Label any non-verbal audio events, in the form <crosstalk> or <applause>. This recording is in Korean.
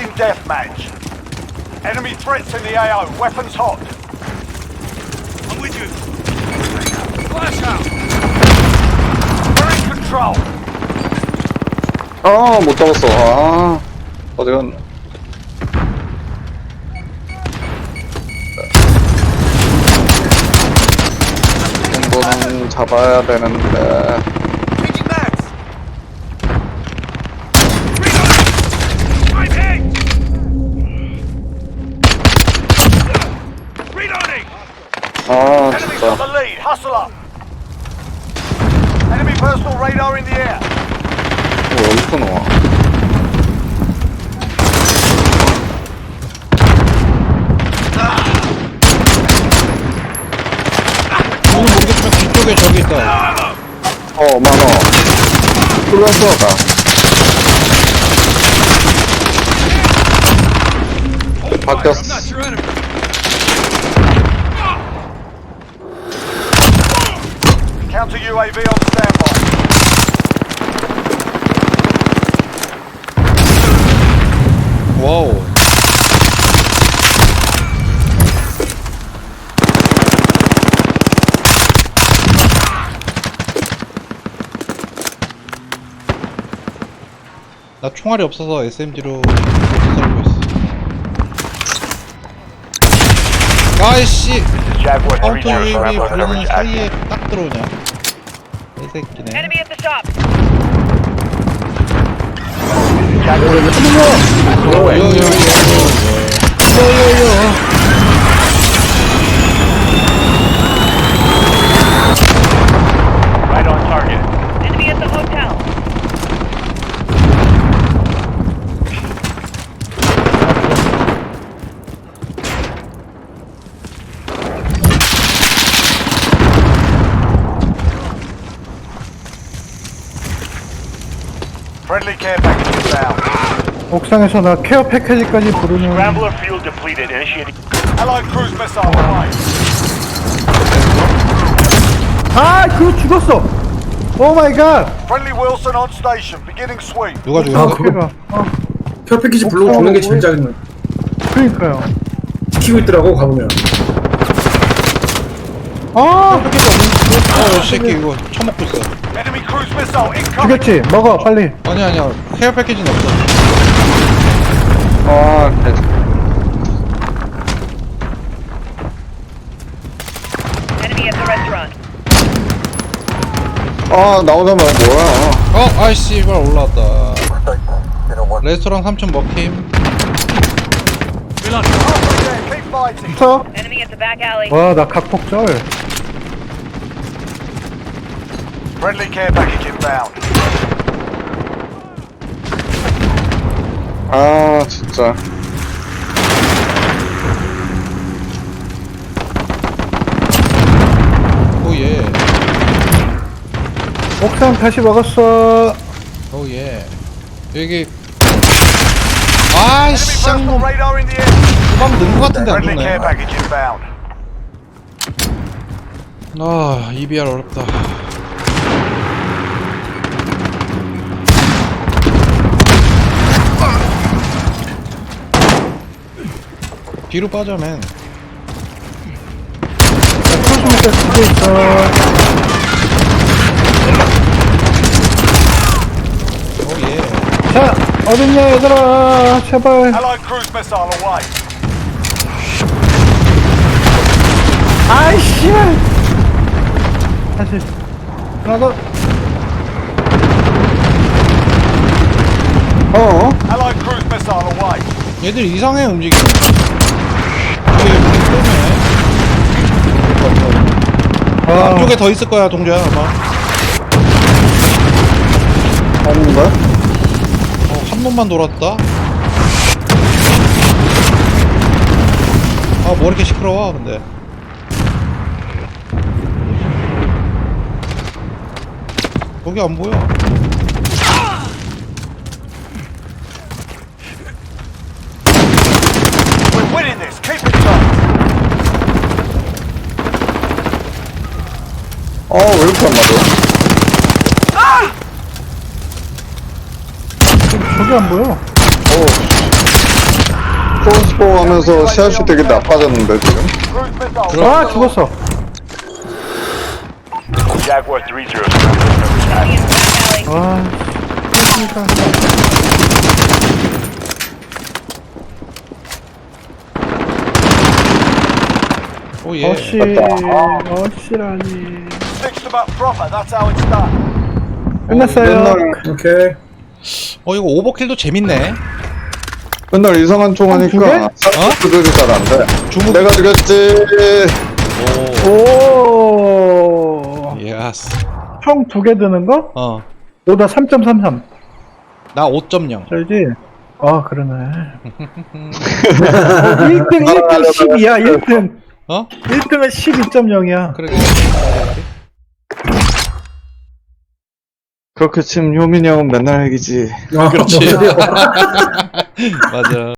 deathmatch. Enemy threats in the AO. Weapons hot. I'm with you. Flash out. We're in control. 아, 못 잡았어. 아, 어디 갔나. 정보는 잡아야 되는데. 아, 진짜. the lead. Hustle up. Enemy personal radar in the air. 뭐, 어디서 나와? 오늘 모르겠지만 뒤쪽에 저기 있다. 어, 많어. 플러스하다. I'm 바뀌었어. Counter UAV on standby. 와우. 나 총알이 없어서 SMG로 살고 있어. 아이씨! Jaguar 3 아우토 zero UAV scrambler 부르는 coverage 사이에 active. 딱 들어오냐? 이 새끼네. Enemy at the shop. 요요요요요요요. Right on target. Enemy at the hotel. Friendly care package inbound. 옥상에서 나 케어 패키지까지 부르는 Scrambler fuel depleted. Initiating. Allied cruise missile away. 아 그거 죽었어 오 마이 갓 Friendly Wilson on station. Beginning sweep. 누가 아 죽였어? 그거 어 케어 패키지 불러고 죽는 게 제일 짜증나. 그러니까요 지키고 있더라고 가보면. 아 어, 이 새끼 이거 처먹고 있어. Enemy cruise missile incoming. 죽였지 먹어 빨리 아니 아니야. 헤어 패키지는 없어. 아, 개 Enemy at the restaurant. 아, 나오자마자 뭐야. 어, 아이씨, 이발 올라왔다. 레스토랑 3층 먹힘. Reloading. Yeah, keep fighting. 서 Enemy at the back alley. 와나 각폭절 Friendly care package inbound. 아, 진짜. 오 예. 옥상 다시 먹었어 오 예. 여기 아이씨, Personal 쌍놈. radar in the air. 도망 는거 같은데 안 Friendly care 좋네. package inbound. 아, EBR 어렵다. 뒤로 빠져, 맨. 크루즈미터 두개 있어 오 예. 자 어딨냐 얘들아 제발 Allied cruise missile away. 아이씨 다시 하나 더 어? Allied cruise missile away. 얘들 이상해, 움직임. 아, 앞쪽에 더 있을 거야, 동주야, 아마. 없는가? 어, 한 번만 돌았다. 아, 뭐 이렇게 시끄러워, 근데. 거기 안 보여. 어, 왜 이렇게 안 맞아? 저기 안 보여 어, C4 하면서 씨앗이 되게 나빠졌는데 지금 Cruise missile. 아 죽었어 Jaguar 3-0 surrounded. Enemy in the back alley. 아 오예 어씨 어씨라니 Fix them up proper, that's how it's done. 끝났어요. 맨날 오케이. 어 이거 오버킬도 재밌네. 맨날 이상한 총? 하니까 사람 조절이 잘 안 돼. 주먹 내가 죽였지. 오. 예스. 총 두 개 드는 거? 어나 오다 3.33 5.0 알지? 아 그러네. <laughs> 어, 1등 1등 10이야 1등. 어? 1등은 12.0이야. 그래 그렇게 치면 효민이 형은 맨날 핵이지. 아, 그렇지. 맞아 <laughs>